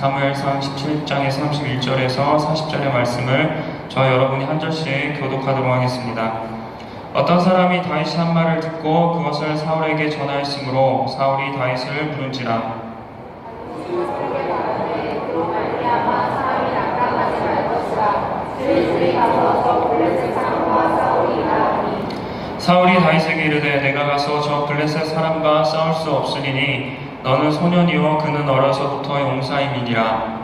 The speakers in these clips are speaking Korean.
사무엘상 17장의 31절에서 40절의 말씀을 저 여러분이 한 절씩 교독하도록 하겠습니다. 어떤 사람이 다윗이 한 말을 듣고 그것을 사울에게 전하였으므로 사울이 다윗을 부른지라 사울이 다윗에게 이르되 내가 가서 저 블레셋 사람과 싸울 수 없으리니 너는 소년이요 그는 어려서부터 용사임이니라.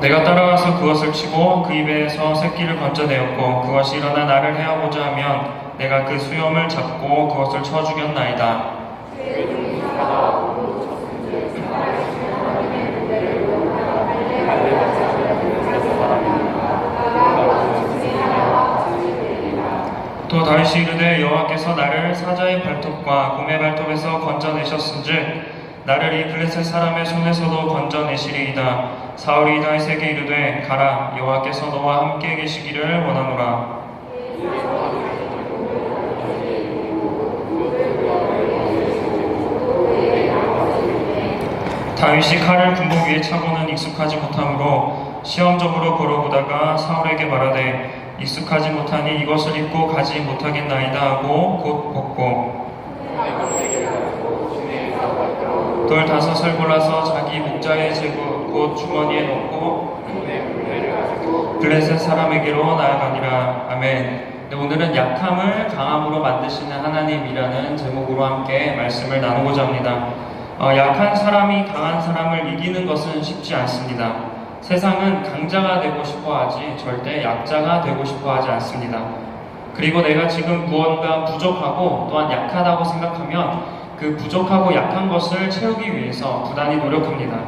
내가 따라와서 그것을 치고 그 입에서 새끼를 건져내었고 그것이 일어나 나를 해하고자 하면 내가 그 수염을 잡고 그것을 쳐 죽였나이다 또 다윗이 이르되 여호와께서 나를 사자의 발톱과 곰의 발톱에서 건져내셨은즉 나를 이 블레셋 사람의 손에서도 건져내시리이다. 사울이 다윗에게 이르되 가라 여호와께서 너와 함께 계시기를 원하노라. 다윗이 칼을 군복 위에 차고는 익숙하지 못하므로 시험적으로 걸어보다가 사울에게 말하되 익숙하지 못하니 이것을 입고 가지 못하겠나이다 하고 곧 벗고 돌 다섯을 골라서 자기 목자에 재고 곧 주머니에 넣고 블레셋 사람에게로 나아가니라. 아멘. 네, 오늘은 약함을 강함으로 만드시는 하나님이라는 제목으로 함께 말씀을 나누고자 합니다. 어, 약한 사람이 강한 사람을 이기는 것은 쉽지 않습니다. 세상은 강자가 되고 싶어 하지 절대 약자가 되고 싶어 하지 않습니다. 그리고 내가 지금 무언가 부족하고 또한 약하다고 생각하면 그 부족하고 약한 것을 채우기 위해서 부단히 노력합니다.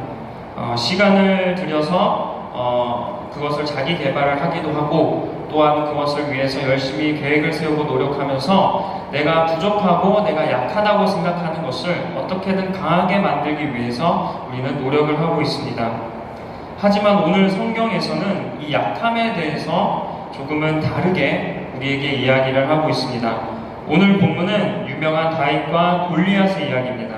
어, 시간을 들여서 어, 그것을 자기 개발을 하기도 하고 또한 그것을 위해서 열심히 계획을 세우고 노력하면서 내가 부족하고 내가 약하다고 생각하는 것을 어떻게든 강하게 만들기 위해서 우리는 노력을 하고 있습니다. 하지만 오늘 성경에서는 이 약함에 대해서 조금은 다르게 우리에게 이야기를 하고 있습니다. 오늘 본문은 유명한 다윗과 골리앗의 이야기입니다.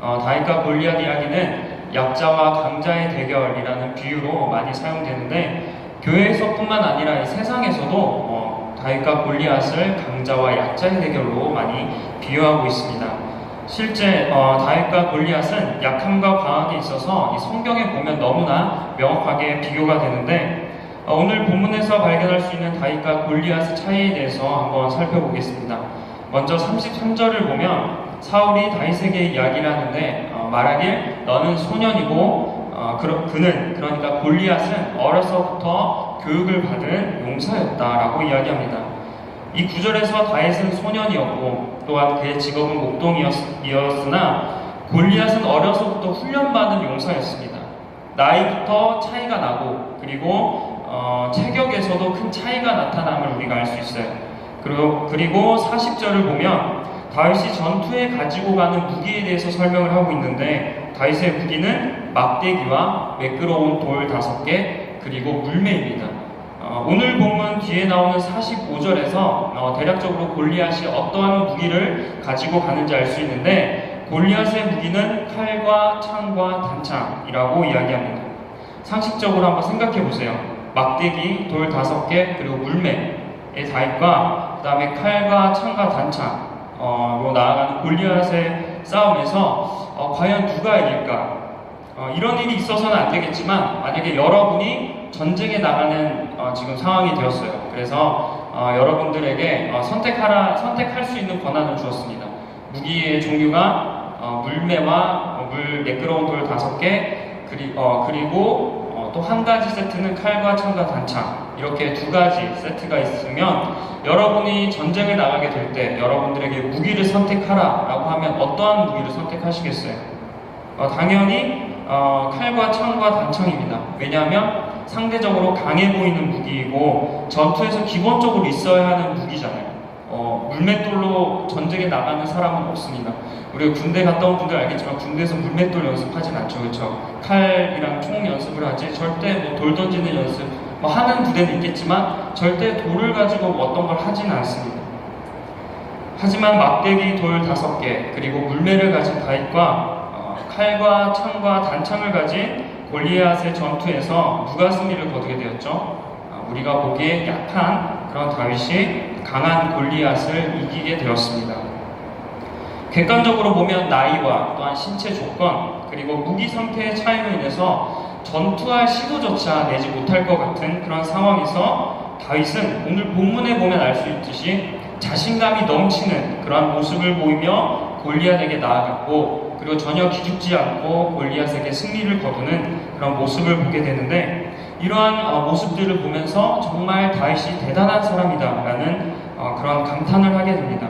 어, 다윗과 골리앗 이야기는 약자와 강자의 대결이라는 비유로 많이 사용되는데 교회에서뿐만 아니라 세상에서도 어, 다윗과 골리앗을 강자와 약자의 대결로 많이 비유하고 있습니다. 실제 어, 다윗과 골리앗은 약함과 강함에 있어서 성경에 보면 너무나 명확하게 비교가 되는데 어, 오늘 본문에서 발견할 수 있는 다윗과 골리앗의 차이에 대해서 한번 살펴보겠습니다. 먼저 33절을 보면 사울이 다윗에게 이야기를 하는데 어, 말하길 너는 소년이고 어, 그는 그러니까 골리앗은 어려서부터 교육을 받은 용사였다라고 이야기합니다. 이 구절에서 다윗은 소년이었고 또한 그의 직업은 목동이었으나 골리앗은 어려서부터 훈련받은 용사였습니다. 나이부터 차이가 나고 그리고 어, 체격에서도 큰 차이가 나타남을 우리가 알 수 있어요. 그리고 그리고 40절을 보면 다윗이 전투에 가지고 가는 무기에 대해서 설명을 하고 있는데 다윗의 무기는 막대기와 매끄러운 돌 다섯 개 그리고 물매입니다. 어, 오늘 본문 뒤에 나오는 45절에서 어, 대략적으로 골리앗이 어떠한 무기를 가지고 가는지 알 수 있는데 골리앗의 무기는 칼과 창과 단창이라고 이야기합니다. 상식적으로 한번 생각해 보세요. 막대기, 돌 다섯 개, 그리고 물매의 다윗과 그 다음에 칼과 창과 단창, 어, 나아가는 골리앗의 싸움에서 어, 과연 누가 이길까? 어, 이런 일이 있어서는 안 되겠지만 만약에 여러분이 전쟁에 나가는 어, 지금 상황이 되었어요. 그래서 어, 여러분들에게 어, 선택하라 선택할 수 있는 권한을 주었습니다. 무기의 종류가 어, 물매와 어, 물 매끄러운 돌 다섯 개 그리, 어, 그리고 또한 가지 세트는 칼과 창과 단창 이렇게 두 가지 세트가 있으면 여러분이 전쟁을 나가게 될 때 여러분들에게 무기를 선택하라라고 하면 어떠한 무기를 선택하시겠어요? 어, 당연히 어, 칼과 창과 단창입니다. 왜냐하면 상대적으로 강해 보이는 무기이고 전투에서 기본적으로 있어야 하는 무기잖아요. 어, 물맷돌로 전쟁에 나가는 사람은 없습니다. 우리가 군대 갔다 온 분들 알겠지만 군대에서 물맷돌 연습하진 않죠, 그렇죠? 칼이랑 총 연습을 하지 절대 뭐 돌 던지는 연습 뭐 하는 부대는 있겠지만 절대 돌을 가지고 어떤 걸 하지는 않습니다. 하지만 막대기 돌 다섯 개 그리고 물매를 가진 다윗과 어, 칼과 창과 단창을 가진 골리앗의 전투에서 누가 승리를 거두게 되었죠? 어, 우리가 보기에 약한 그런 다윗이 강한 골리앗을 이기게 되었습니다. 객관적으로 보면 나이와 또한 신체 조건 그리고 무기 상태의 차이로 인해서 전투할 시도조차 내지 못할 것 같은 그런 상황에서 다윗은 오늘 본문에 보면 알 수 있듯이 자신감이 넘치는 그러한 모습을 보이며 골리앗에게 나아갔고 그리고 전혀 기죽지 않고 골리앗에게 승리를 거두는 그런 모습을 보게 되는데 이러한 어, 모습들을 보면서 정말 다윗이 대단한 사람이다라는 어, 그런 감탄을 하게 됩니다.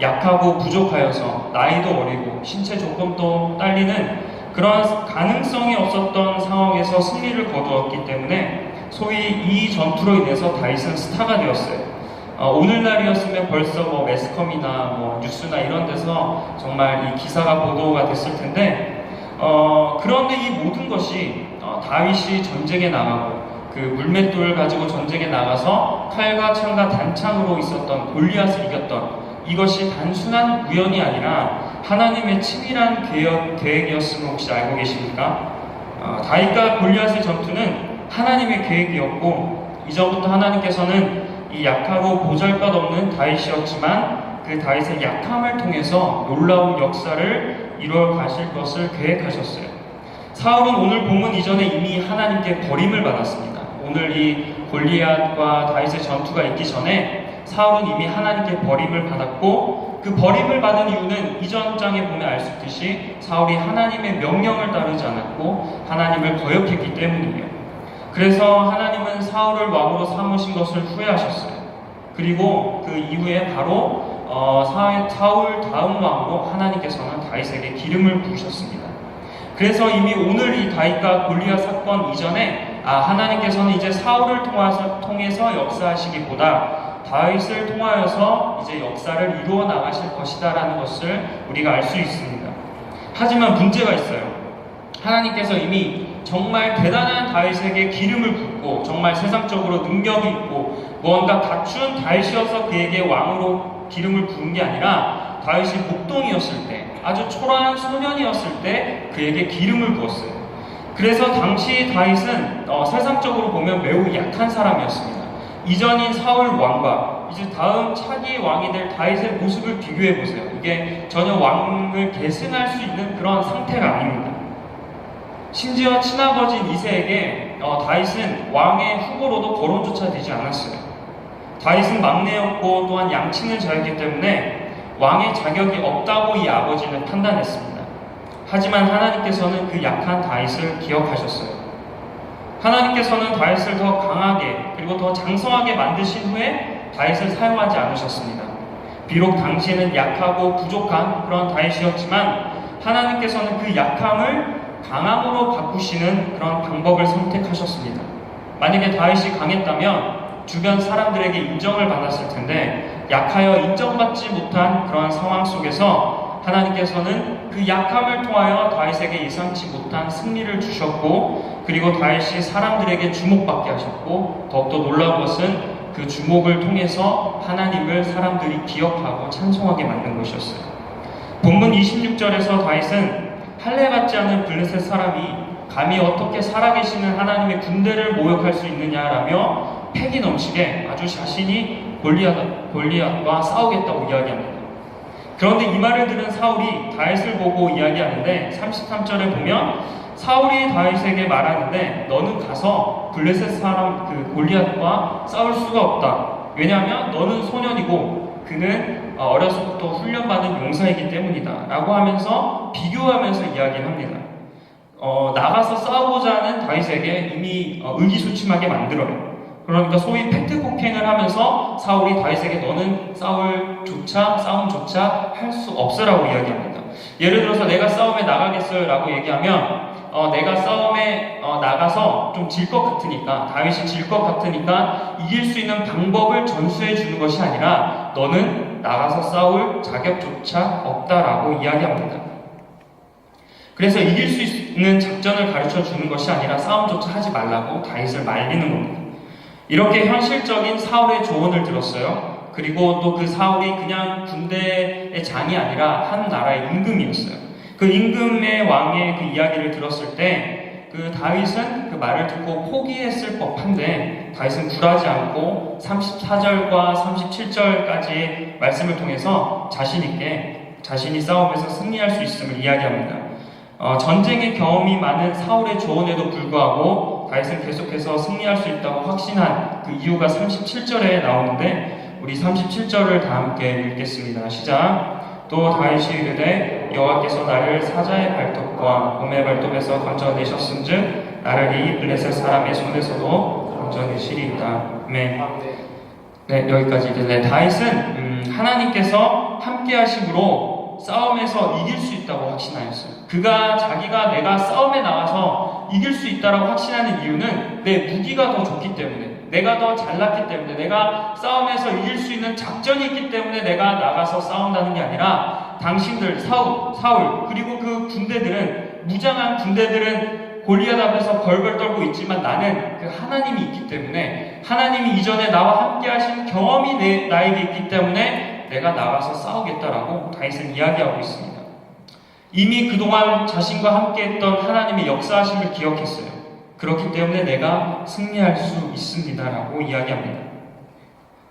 약하고 부족하여서 나이도 어리고 신체 조건도 딸리는 그런 가능성이 없었던 상황에서 승리를 거두었기 때문에 소위 이 전투로 인해서 다윗은 스타가 되었어요. 어, 오늘날이었으면 벌써 뭐 매스컴이나 뭐 뉴스나 이런 데서 정말 이 기사가 보도가 됐을 텐데 어, 그런데 이 모든 것이 어, 다윗이 전쟁에 나가고 그 물맷돌 가지고 전쟁에 나가서 칼과 창과 단창으로 있었던 골리앗을 이겼던 이것이 단순한 우연이 아니라 하나님의 치밀한 계획, 계획이었음을 혹시 알고 계십니까? 어, 다윗과 골리앗의 전투는 하나님의 계획이었고 이전부터 하나님께서는 이 약하고 보잘것없는 다윗이었지만 그 다윗의 약함을 통해서 놀라운 역사를 이루어 가실 것을 계획하셨어요. 사울은 오늘 본문 이전에 이미 하나님께 버림을 받았습니다. 오늘 이 골리앗과 다윗의 전투가 있기 전에 사울은 이미 하나님께 버림을 받았고 그 버림을 받은 이유는 이전 장에 보면 알 수 있듯이 사울이 하나님의 명령을 따르지 않았고 하나님을 거역했기 때문이에요. 그래서 하나님은 사울을 왕으로 삼으신 것을 후회하셨어요. 그리고 그 이후에 바로 어, 사, 사울 다음 왕으로 하나님께서는 다윗에게 기름을 부으셨습니다. 그래서 이미 오늘 이 다윗과 골리앗 사건 이전에 아 하나님께서는 이제 사울을 통해서, 통해서 역사하시기보다 다윗을 통하여서 이제 역사를 이루어 나가실 것이다라는 것을 우리가 알 수 있습니다. 하지만 문제가 있어요. 하나님께서 이미 정말 대단한 다윗에게 기름을 붓고 정말 세상적으로 능력이 있고 무언가 갖춘 다윗이어서 그에게 왕으로 기름을 부은 게 아니라 다윗이 목동이었을 때 아주 초라한 소년이었을 때 그에게 기름을 부었어요. 그래서 당시 다윗은 어, 세상적으로 보면 매우 약한 사람이었습니다. 이전인 사울 왕과 이제 다음 차기 왕이 될 다윗의 모습을 비교해 보세요. 이게 전혀 왕을 계승할 수 있는 그런 상태가 아닙니다. 심지어 친아버지 이세에게 어, 다윗은 왕의 후보로도 거론조차 되지 않았어요. 다윗은 막내였고 또한 양치는 자였기 때문에 왕의 자격이 없다고 이 아버지는 판단했습니다. 하지만 하나님께서는 그 약한 다윗을 기억하셨어요. 하나님께서는 다윗을 더 강하게 그리고 더 장성하게 만드신 후에 다윗을 사용하지 않으셨습니다. 비록 당시에는 약하고 부족한 그런 다윗이었지만 하나님께서는 그 약함을 강함으로 바꾸시는 그런 방법을 선택하셨습니다. 만약에 다윗이 강했다면 주변 사람들에게 인정을 받았을 텐데 약하여 인정받지 못한 그런 상황 속에서 하나님께서는 그 약함을 통하여 다윗에게 예상치 못한 승리를 주셨고 그리고 다윗이 사람들에게 주목받게 하셨고 더욱더 놀라운 것은 그 주목을 통해서 하나님을 사람들이 기억하고 찬송하게 만든 것이었어요. 본문 26절에서 다윗은 할례 받지 않은 블레셋 사람이 감히 어떻게 살아계시는 하나님의 군대를 모욕할 수 있느냐라며 패기 넘치게 아주 자신이 골리앗, 골리앗과 싸우겠다고 이야기합니다. 그런데 이 말을 들은 사울이 다윗을 보고 이야기하는데 33절에 보면 사울이 다윗에게 말하는데 너는 가서 블레셋 사람 그 골리앗과 싸울 수가 없다. 왜냐하면 너는 소년이고 그는 어, 어려서부터 훈련받은 용사이기 때문이다. 라고 하면서 비교하면서 이야기를 합니다. 어, 나가서 싸우고자 하는 다윗에게 이미 어, 의기소침하게 만들어요. 그러니까 소위 팩트 폭행을 하면서 사울이 다윗에게 너는 싸울조차 싸움조차 할 수 없으라고 이야기합니다. 예를 들어서 내가 싸움에 나가겠어요라고 얘기하면 어, 내가 싸움에 어, 나가서 좀 질 것 같으니까 다윗이 질 것 같으니까 이길 수 있는 방법을 전수해 주는 것이 아니라 너는 나가서 싸울 자격조차 없다라고 이야기합니다. 그래서 이길 수 있는 작전을 가르쳐 주는 것이 아니라 싸움조차 하지 말라고 다윗을 말리는 겁니다. 이렇게 현실적인 사울의 조언을 들었어요. 그리고 또 그 사울이 그냥 군대의 장이 아니라 한 나라의 임금이었어요. 그 임금의 왕의 그 이야기를 들었을 때 그 다윗은 그 말을 듣고 포기했을 법한데 다윗은 굴하지 않고 34절과 37절까지 말씀을 통해서 자신 있게 자신이 싸움에서 승리할 수 있음을 이야기합니다. 어, 전쟁의 경험이 많은 사울의 조언에도 불구하고 다윗은 계속해서 승리할 수 있다고 확신한 그 이유가 37절에 나오는데 우리 37절을 다 함께 읽겠습니다. 시작. 또 다윗이 이르되 여호와께서 나를 사자의 발톱과 곰의 발톱에서 건져내셨은즉 나를 이 블레셋 사람의 손에서도 건져내시리이다. 아멘. 네 여기까지 네 다윗은 음, 하나님께서 함께하심으로 싸움에서 이길 수 있다고 확신하였어요. 그가 자기가 내가 싸움에 나가서 이길 수 있다라고 확신하는 이유는 내 무기가 더 좋기 때문에, 내가 더 잘났기 때문에, 내가 싸움에서 이길 수 있는 작전이 있기 때문에 내가 나가서 싸운다는 게 아니라 당신들 사울, 사울 그리고 그 군대들은 무장한 군대들은 골리앗 앞에서 벌벌 떨고 있지만 나는 그 하나님이 있기 때문에 하나님이 이전에 나와 함께 하신 경험이 내, 나에게 있기 때문에 내가 나가서 싸우겠다라고 다윗은 이야기하고 있습니다. 이미 그동안 자신과 함께 했던 하나님의 역사하심을 기억했어요. 그렇기 때문에 내가 승리할 수 있습니다라고 이야기합니다.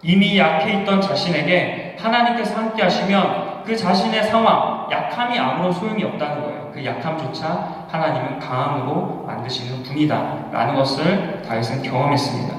이미 약해 있던 자신에게 하나님께서 함께 하시면 그 자신의 상황, 약함이 아무런 소용이 없다는 거예요. 그 약함조차 하나님은 강함으로 만드시는 분이다. 라는 것을 다윗은 경험했습니다.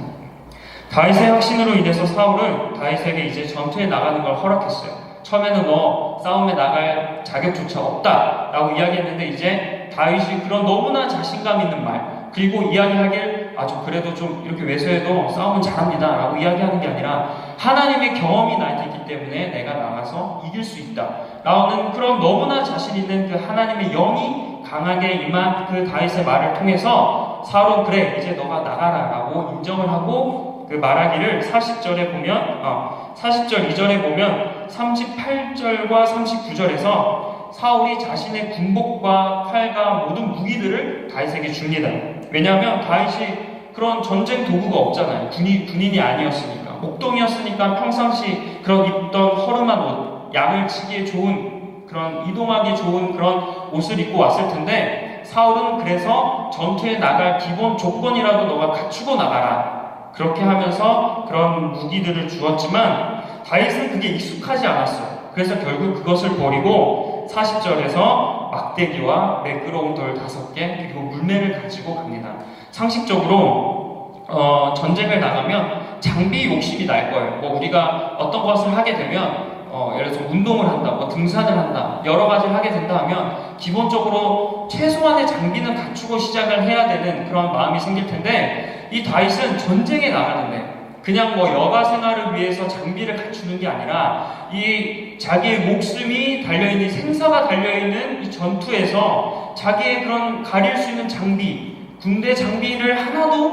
다윗의 확신으로 인해서 사울은 다윗에게 이제 전투에 나가는 걸 허락했어요. 처음에는 너 싸움에 나갈 자격조차 없다 라고 이야기했는데 이제 다윗이 그런 너무나 자신감 있는 말 그리고 이야기하길 아주 그래도 좀 이렇게 외소해도 싸움은 잘합니다 라고 이야기하는 게 아니라 하나님의 경험이 나한테 있기 때문에 내가 나가서 이길 수 있다 라는 그런 너무나 자신 있는 그 하나님의 영이 강하게 임한 그 다윗의 말을 통해서 사울은 그래 이제 너가 나가라라고 인정을 하고 그 말하기를 40절에 보면 어, 40절 이전에 보면 38절과 39절에서 사울이 자신의 군복과 활과 모든 무기들을 다윗에게 줍니다. 왜냐하면 다윗이 그런 전쟁 도구가 없잖아요. 군인, 군인이 아니었으니까. 목동이었으니까 평상시 그런 입던 허름한 옷, 양을 치기에 좋은 그런 이동하기 좋은 그런 옷을 입고 왔을 텐데 사울은 그래서 전투에 나갈 기본 조건이라도 너가 갖추고 나가라. 그렇게 하면서 그런 무기들을 주었지만 다윗은 그게 익숙하지 않았어요. 그래서 결국 그것을 버리고 40절에서 막대기와 매끄러운 돌 다섯 개 그리고 물매를 가지고 갑니다. 상식적으로 어, 전쟁을 나가면 장비 욕심이 날 거예요. 뭐 우리가 어떤 것을 하게 되면 어, 예를 들어서 운동을 한다, 뭐 등산을 한다, 여러 가지를 하게 된다 하면 기본적으로 최소한의 장비는 갖추고 시작을 해야 되는 그런 마음이 생길 텐데 이 다윗은 전쟁에 나가는데 그냥 뭐 여가 생활을 위해서 장비를 갖추는 게 아니라 이 자기의 목숨이 달려있는 생사가 달려있는 이 전투에서 자기의 그런 가릴 수 있는 장비 군대 장비를 하나도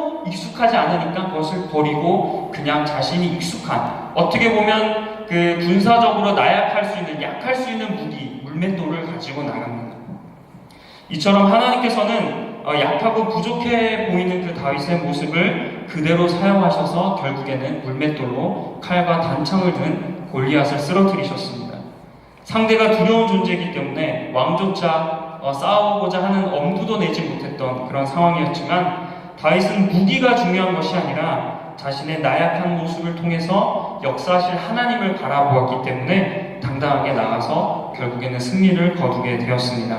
익숙하지 않으니까 그것을 버리고 그냥 자신이 익숙한 어떻게 보면 그 군사적으로 나약할 수 있는 약할 수 있는 무기 물맷돌을 가지고 나갑니다. 이처럼 하나님께서는 어, 약하고 부족해 보이는 그 다윗의 모습을 그대로 사용하셔서 결국에는 물맷돌로 칼과 단창을 든 골리앗을 쓰러뜨리셨습니다. 상대가 두려운 존재이기 때문에 왕조차 어, 싸우고자 하는 엄두도 내지 못했던 그런 상황이었지만 다윗은 무기가 중요한 것이 아니라 자신의 나약한 모습을 통해서 역사하실 하나님을 바라보았기 때문에 당당하게 나가서 결국에는 승리를 거두게 되었습니다.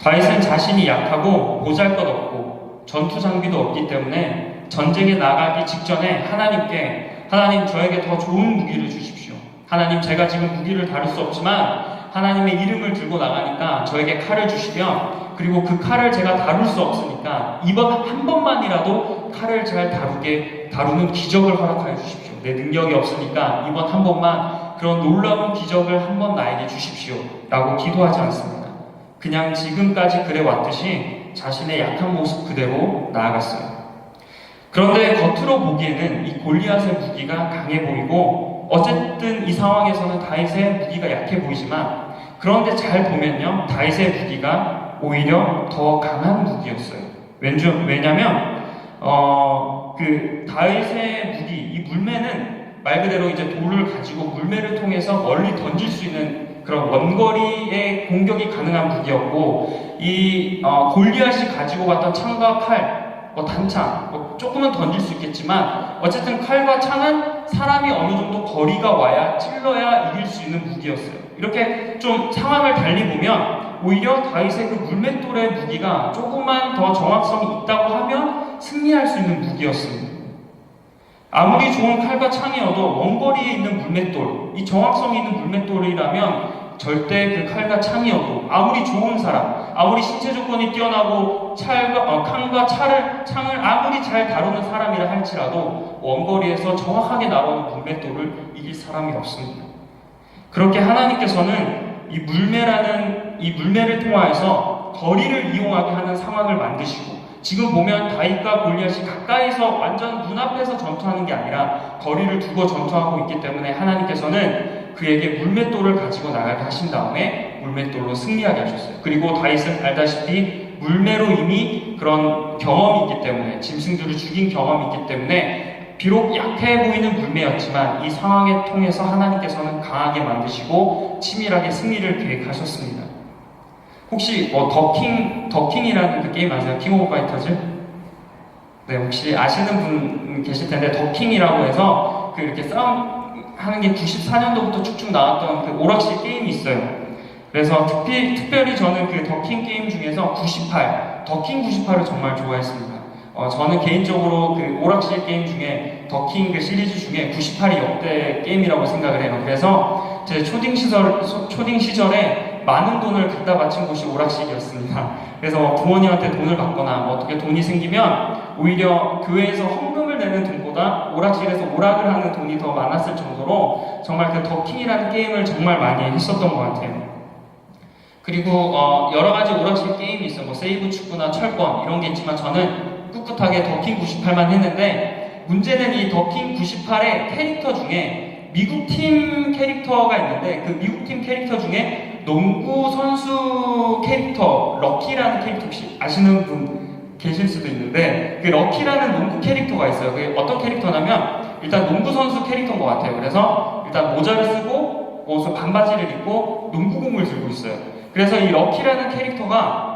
다윗은 자신이 약하고 보잘것없고 전투 장비도 없기 때문에 전쟁에 나가기 직전에 하나님께 하나님 저에게 더 좋은 무기를 주십시오. 하나님 제가 지금 무기를 다룰 수 없지만 하나님의 이름을 들고 나가니까 저에게 칼을 주시면 그리고 그 칼을 제가 다룰 수 없으니까 이번 한 번만이라도 칼을 잘 다루게 다루는 기적을 허락하여 주십시오. 내 능력이 없으니까 이번 한 번만 그런 놀라운 기적을 한 번 나에게 주십시오. 라고 기도하지 않습니다. 그냥 지금까지 그래 왔듯이 자신의 약한 모습 그대로 나아갔어요. 그런데 겉으로 보기에는 이 골리앗의 무기가 강해 보이고 어쨌든 이 상황에서는 다윗의 무기가 약해 보이지만 그런데 잘 보면요 다윗의 무기가 오히려 더 강한 무기였어요. 왠지 왜냐면 어 그 다윗의 무기 이 물매는 말 그대로 이제 돌을 가지고 물매를 통해서 멀리 던질 수 있는 그런 원거리의 공격이 가능한 무기였고 이 어, 골리앗이 가지고 갔던 창과 칼, 뭐 단창, 뭐 조금은 던질 수 있겠지만 어쨌든 칼과 창은 사람이 어느 정도 거리가 와야 찔러야 이길 수 있는 무기였어요. 이렇게 좀 상황을 달리 보면 오히려 다윗의 그 물맷돌의 무기가 조금만 더 정확성이 있다고 하면 승리할 수 있는 무기였습니다. 아무리 좋은 칼과 창이어도 원거리에 있는 물맷돌, 이 정확성이 있는 물맷돌이라면 절대 그 칼과 창이어도 아무리 좋은 사람, 아무리 신체 조건이 뛰어나고 찰과, 어, 칸과 차를, 창을 아무리 잘 다루는 사람이라 할지라도 원거리에서 정확하게 나오는 물맷돌을 이길 사람이 없습니다. 그렇게 하나님께서는 이 물매라는 이 물매를 통하여서 거리를 이용하게 하는 상황을 만드시고 지금 보면 다윗과 골리앗이 가까이서 완전 눈앞에서 전투하는 게 아니라 거리를 두고 전투하고 있기 때문에 하나님께서는 그에게 물맷돌을 가지고 나가게 하신 다음에 물맷돌로 승리하게 하셨어요. 그리고 다윗은 알다시피 물매로 이미 그런 경험이 있기 때문에 짐승들을 죽인 경험이 있기 때문에 비록 약해 보이는 물매였지만 이 상황에 통해서 하나님께서는 강하게 만드시고 치밀하게 승리를 계획하셨습니다. 혹시 뭐 더킹 더킹이라는 그 게임 아세요? 킹 오브 파이터즈? 네, 혹시 아시는 분 계실 텐데 더킹이라고 해서 그 이렇게 싸움 하는 게 94년도부터 쭉쭉 나왔던 그 오락실 게임이 있어요. 그래서 특히, 특별히 저는 그 더킹 게임 중에서 98, 더킹 98을 정말 좋아했습니다. 어, 저는 개인적으로 그 오락실 게임 중에 더킹 그 시리즈 중에 98이 역대 게임이라고 생각을 해요. 그래서 제 초딩 시절 초딩 시절에 많은 돈을 갖다 바친 곳이 오락실이었습니다. 그래서 부모님한테 돈을 받거나 뭐 어떻게 돈이 생기면 오히려 교회에서 헌금을 내는 돈보다 오락실에서 오락을 하는 돈이 더 많았을 정도로 정말 그 더킹이라는 게임을 정말 많이 했었던 것 같아요. 그리고 어, 여러 가지 오락실 게임이 있어요. 뭐 세이브 축구나 철권 이런 게 있지만 저는 꿋꿋하게 더킹 98만 했는데 문제는 이 더킹 98의 캐릭터 중에 미국 팀 캐릭터가 있는데 그 미국 팀 캐릭터 중에 농구 선수 캐릭터 럭키라는 캐릭터 혹시 아시는 분 계실 수도 있는데 그 럭키라는 농구 캐릭터가 있어요. 그게 어떤 캐릭터냐면 일단 농구 선수 캐릭터인 것 같아요. 그래서 일단 모자를 쓰고 옷을 반바지를 입고 농구공을 들고 있어요. 그래서 이 럭키라는 캐릭터가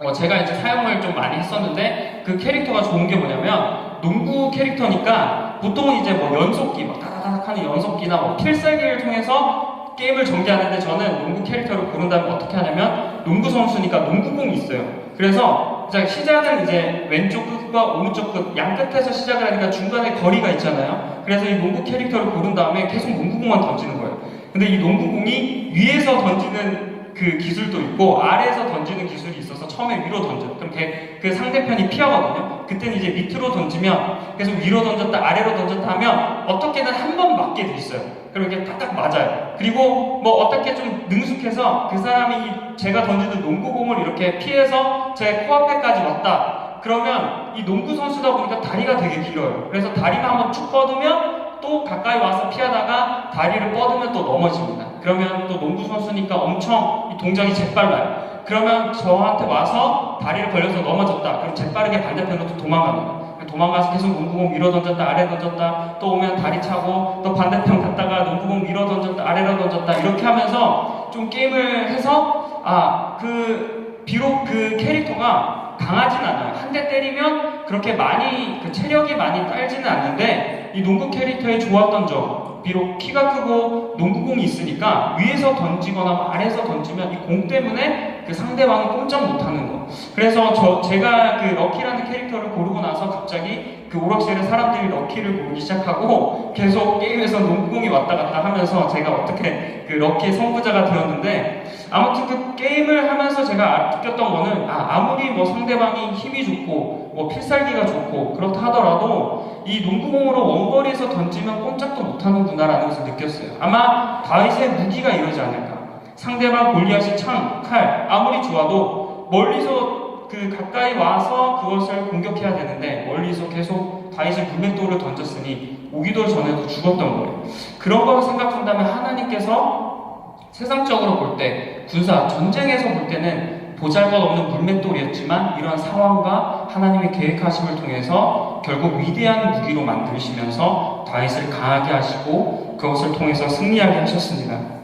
어, 제가 이제 사용을 좀 많이 했었는데 그 캐릭터가 좋은 게 뭐냐면 농구 캐릭터니까 보통 이제 뭐 연속기 막 다다닥 하는 연속기나 뭐 필살기를 통해서 게임을 전개하는데 저는 농구 캐릭터를 고른다면 어떻게 하냐면 농구 선수니까 농구공이 있어요. 그래서 자, 시작은 이제 왼쪽 끝과 오른쪽 끝, 양 끝에서 시작을 하니까 중간에 거리가 있잖아요. 그래서 이 농구 캐릭터를 고른 다음에 계속 농구공만 던지는 거예요. 근데 이 농구공이 위에서 던지는 그 기술도 있고 아래에서 던지는 기술이 있어서 처음에 위로 던져. 그럼 걔, 그 상대편이 피하거든요. 그때는 이제 밑으로 던지면 계속 위로 던졌다 아래로 던졌다 하면 어떻게든 한 번 맞게 돼 있어요. 그리고 이게 딱딱 맞아요. 그리고 뭐 어떻게 좀 능숙해서 그 사람이 제가 던지는 농구공을 이렇게 피해서 제 코앞에까지 왔다. 그러면 이 농구 선수다 보니까 다리가 되게 길어요. 그래서 다리만 한번 쭉 뻗으면 또 가까이 와서 피하다가 다리를 뻗으면 또 넘어집니다. 그러면 또 농구 선수니까 엄청 이 동작이 재빨라요. 그러면 저한테 와서 다리를 벌려서 넘어졌다. 그럼 재빠르게 반대편으로 또 도망갑니다. 도망가서 계속 농구공 위로 던졌다 아래 던졌다 또 오면 다리 차고 또 반대편 갔다가 농구공 위로 던졌다 아래로 던졌다 이렇게 하면서 좀 게임을 해서 아 그 비록 그 캐릭터가 강하진 않아요. 한 대 때리면 그렇게 많이 그 체력이 많이 딸지는 않는데 이 농구 캐릭터의 좋았던 점 비록 키가 크고 농구공이 있으니까 위에서 던지거나 뭐 아래에서 던지면 이 공 때문에 그 상대방이 꼼짝 못하는 거. 그래서 저 제가 그 럭키라는 캐릭터를 고르고 나서 갑자기 그 오락실에 사람들이 럭키를 고르기 시작하고 계속 게임에서 농구공이 왔다 갔다 하면서 제가 어떻게 그 럭키의 선구자가 되었는데 아무튼 그 게임을 하면서 제가 느꼈던 거는 아, 아무리 뭐 상대방이 힘이 좋고 뭐 필살기가 좋고 그렇다 하더라도 이 농구공으로 원거리에서 던지면 꼼짝도 못하는구나라는 것을 느꼈어요. 아마 다윗의 무기가 이러지 않을까. 상대방 골리앗이 창, 칼 아무리 좋아도 멀리서 그 가까이 와서 그것을 공격해야 되는데 멀리서 계속 다윗이 물맷돌을 던졌으니 오기도 전에도 죽었던 거예요. 그런 걸 생각한다면 하나님께서 세상적으로 볼 때 군사 전쟁에서 볼 때는 보잘것없는 물맷돌이었지만 이런 상황과 하나님의 계획하심을 통해서 결국 위대한 무기로 만드시면서 다윗을 강하게 하시고 그것을 통해서 승리하게 하셨습니다.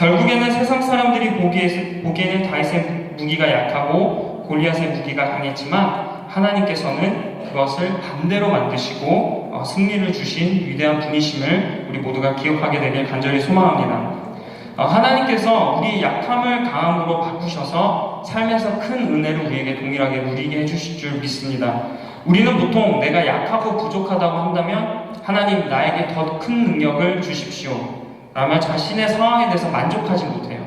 결국에는 세상 사람들이 보기에, 보기에는 다윗의 무기가 약하고 골리앗의 무기가 강했지만 하나님께서는 그것을 반대로 만드시고 어, 승리를 주신 위대한 분이심을 우리 모두가 기억하게 되길 간절히 소망합니다. 어, 하나님께서 우리의 약함을 강함으로 바꾸셔서 삶에서 큰 은혜를 우리에게 동일하게 누리게 해주실 줄 믿습니다. 우리는 보통 내가 약하고 부족하다고 한다면 하나님 나에게 더 큰 능력을 주십시오. 라며 자신의 상황에 대해서 만족하지 못해요.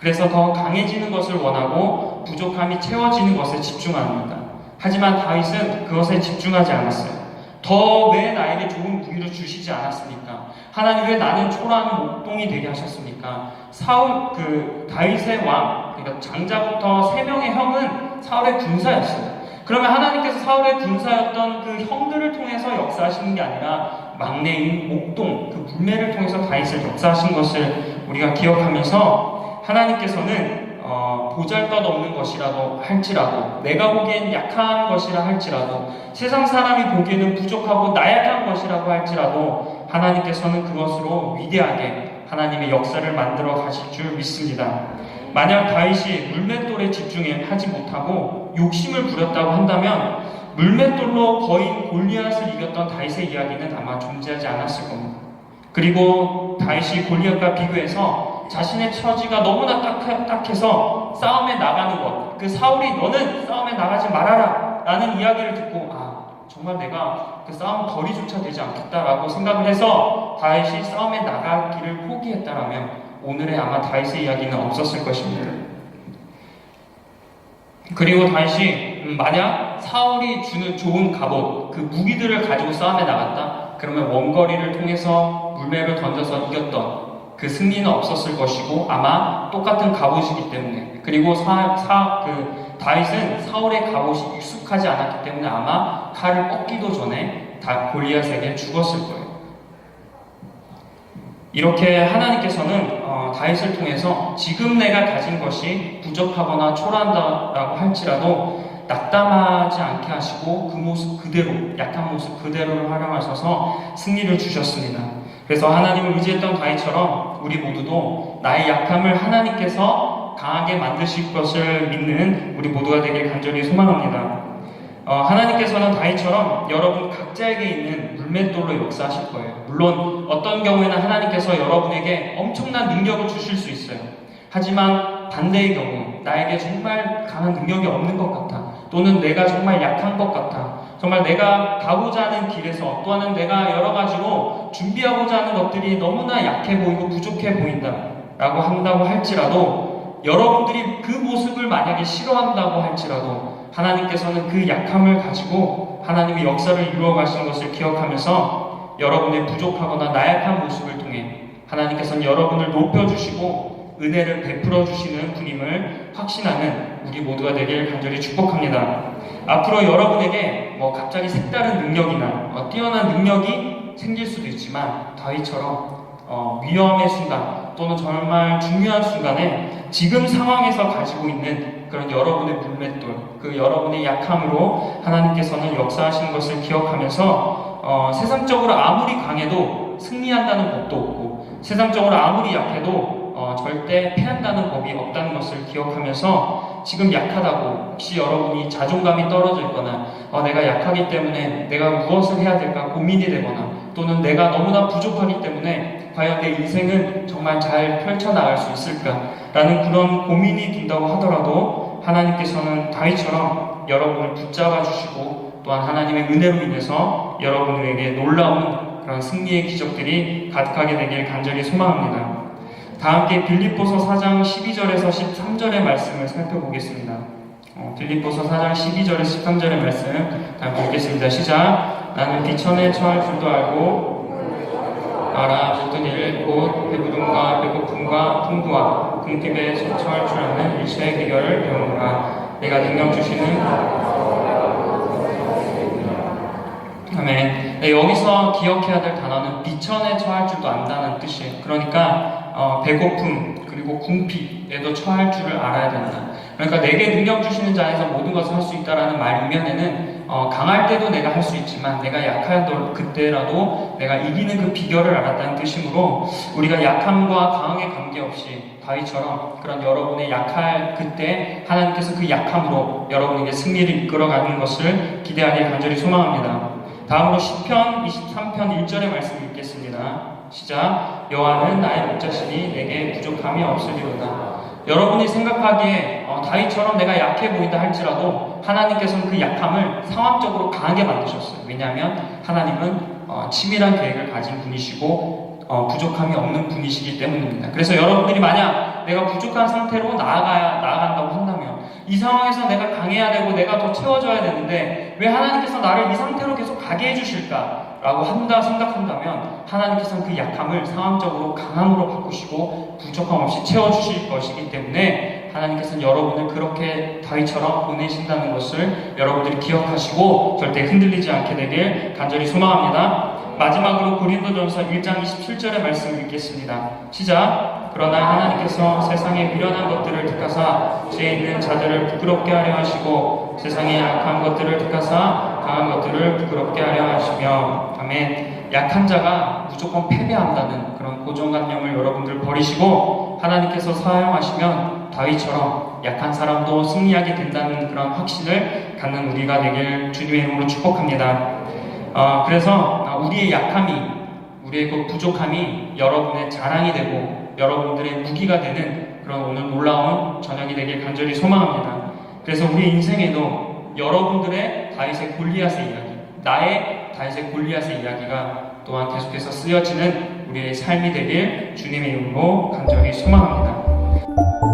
그래서 더 강해지는 것을 원하고 부족함이 채워지는 것에 집중합니다. 하지만 다윗은 그것에 집중하지 않았어요. 더 왜 나에게 좋은 무기를 주시지 않았습니까? 하나님 왜 나는 초라한 목동이 되게 하셨습니까? 사울 그 다윗의 왕 그러니까 장자부터 세 명의 형은 사울의 군사였어요. 그러면 하나님께서 사울의 군사였던 그 형들을 통해서 역사하시는 게 아니라 막내인 목동 그 물매를 통해서 다윗을 역사하신 것을 우리가 기억하면서 하나님께서는 어, 보잘것없는 것이라도 할지라도 내가 보기엔 약한 것이라 할지라도 세상 사람이 보기에는 부족하고 나약한 것이라고 할지라도 하나님께서는 그것으로 위대하게 하나님의 역사를 만들어 가실 줄 믿습니다. 만약 다윗이 물맷돌에 집중하지 못하고 욕심을 부렸다고 한다면 물맷돌로 거인 골리앗을 이겼던 다윗의 이야기는 아마 존재하지 않았을 겁니다. 그리고 다윗이 골리앗과 비교해서 자신의 처지가 너무나 딱, 딱해서 싸움에 나가는 것. 그 사울이 너는 싸움에 나가지 말아라. 라는 이야기를 듣고, 아, 정말 내가 그 싸움 거리조차 되지 않겠다라고 생각을 해서 다윗이 싸움에 나가기를 포기했다라면 오늘의 아마 다윗의 이야기는 없었을 것입니다. 그리고 다윗이 음, 만약 사울이 주는 좋은 갑옷, 그 무기들을 가지고 싸움에 나갔다? 그러면 원거리를 통해서 물매를 던져서 이겼던 그 승리는 없었을 것이고 아마 똑같은 갑옷이기 때문에 그리고 사, 사, 그 다윗은 사울의 갑옷이 익숙하지 않았기 때문에 아마 칼을 꺾기도 전에 다 골리앗에게 죽었을 거예요. 이렇게 하나님께서는 어, 다윗을 통해서 지금 내가 가진 것이 부족하거나 초라한다라고 할지라도 낙담하지 않게 하시고 그 모습 그대로 약한 모습 그대로를 활용하셔서 승리를 주셨습니다. 그래서 하나님을 의지했던 다윗처럼 우리 모두도 나의 약함을 하나님께서 강하게 만드실 것을 믿는 우리 모두가 되길 간절히 소망합니다. 어, 하나님께서는 다윗처럼 여러분 각자에게 있는 물맷돌로 역사하실 거예요. 물론 어떤 경우에는 하나님께서 여러분에게 엄청난 능력을 주실 수 있어요. 하지만 반대의 경우 나에게 정말 강한 능력이 없는 것 같아. 또는 내가 정말 약한 것 같아. 정말 내가 가고자 하는 길에서 또는 내가 여러 가지로 준비하고자 하는 것들이 너무나 약해 보이고 부족해 보인다. 라고 한다고 할지라도 여러분들이 그 모습을 만약에 싫어한다고 할지라도 하나님께서는 그 약함을 가지고 하나님의 역사를 이루어 가시는 것을 기억하면서 여러분의 부족하거나 나약한 모습을 통해 하나님께서는 여러분을 높여주시고 은혜를 베풀어 주시는 분임을 확신하는 우리 모두가 되길 간절히 축복합니다. 앞으로 여러분에게 뭐 갑자기 색다른 능력이나 어, 뛰어난 능력이 생길 수도 있지만 다윗처럼 어, 위험의 순간 또는 정말 중요한 순간에 지금 상황에서 가지고 있는 그런 여러분의 물맷돌, 그 여러분의 약함으로 하나님께서는 역사하시는 것을 기억하면서 어, 세상적으로 아무리 강해도 승리한다는 법도 없고 세상적으로 아무리 약해도 어, 절대 패한다는 법이 없다는 것을 기억하면서 지금 약하다고 혹시 여러분이 자존감이 떨어져 있거나 어, 내가 약하기 때문에 내가 무엇을 해야 될까 고민이 되거나 또는 내가 너무나 부족하기 때문에 과연 내 인생은 정말 잘 펼쳐나갈 수 있을까라는 그런 고민이 든다고 하더라도 하나님께서는 다윗처럼 여러분을 붙잡아 주시고 또한 하나님의 은혜로 인해서 여러분에게 놀라운 그런 승리의 기적들이 가득하게 되길 간절히 소망합니다. 다 함께 빌립보서 4장 12절에서 13절의 말씀을 살펴보겠습니다. 어, 빌립보서 4장 12절에서 13절의 말씀 다 함께 읽겠습니다. 시작. 나는 비천에 처할 줄도 알고 알아 모든 일, 곧 배부름과 배고픔과 풍부와 궁핍에 처할 줄 아는 일체의 비결을 배우노라. 내가 능력 주시는 아멘. 네, 여기서 기억해야 될 단어는 비천에 처할 줄도 안다는 뜻이에요. 그러니까 어, 배고픔 그리고 궁핍에도 처할 줄을 알아야 된다. 그러니까 내게 능력 주시는 자에서 모든 것을 할 수 있다라는 말 이면에는 어, 강할 때도 내가 할 수 있지만 내가 약할 그때라도 내가 이기는 그 비결을 알았다는 뜻이므로 우리가 약함과 강함에 관계없이 다윗처럼 그런 여러분의 약할 그때 하나님께서 그 약함으로 여러분에게 승리를 이끌어가는 것을 기대하길 간절히 소망합니다. 다음으로 시편 23편 1절의 말씀 읽겠습니다. 시작 여호와는 나의 목자시니 내게 부족함이 없으리로다. 여러분이 생각하기에 어, 다윗처럼 내가 약해 보인다 할지라도 하나님께서는 그 약함을 상황적으로 강하게 만드셨어요. 왜냐하면 하나님은 어, 치밀한 계획을 가진 분이시고 어, 부족함이 없는 분이시기 때문입니다. 그래서 여러분들이 만약 내가 부족한 상태로 나아가야 나아간다고 한다면 이 상황에서 내가 강해야 되고 내가 더 채워져야 되는데 왜 하나님께서 나를 이 상태로 계속 가게 해주실까? 라고 한다 생각한다면 하나님께서는 그 약함을 상황적으로 강함으로 바꾸시고 부족함 없이 채워주실 것이기 때문에 하나님께서는 여러분을 그렇게 다윗처럼 보내신다는 것을 여러분들이 기억하시고 절대 흔들리지 않게 되길 간절히 소망합니다. 마지막으로 고린도전서 1장 27절의 말씀을 읽겠습니다. 시작. 그러나 하나님께서 세상의 미련한 것들을 택하사 죄 있는 자들을 부끄럽게 하려 하시고 세상의 약한 것들을 택하사 강한 것들을 부끄럽게 하려 하시며 아멘. 약한 자가 무조건 패배한다는 그런 고정관념을 여러분들 버리시고 하나님께서 사용하시면 다윗처럼 약한 사람도 승리하게 된다는 그런 확신을 갖는 우리가 되길 주님의 이름으로 축복합니다. 어, 그래서 우리의 약함이, 우리의 그 부족함이 여러분의 자랑이 되고 여러분들의 무기가 되는 그런 오늘 놀라운 저녁이 되길 간절히 소망합니다. 그래서 우리 인생에도 여러분들의 다윗의 골리앗의 이야기, 나의 다윗의 골리앗의 이야기가 또한 계속해서 쓰여지는 우리의 삶이 되길 주님의 이름으로 간절히 소망합니다.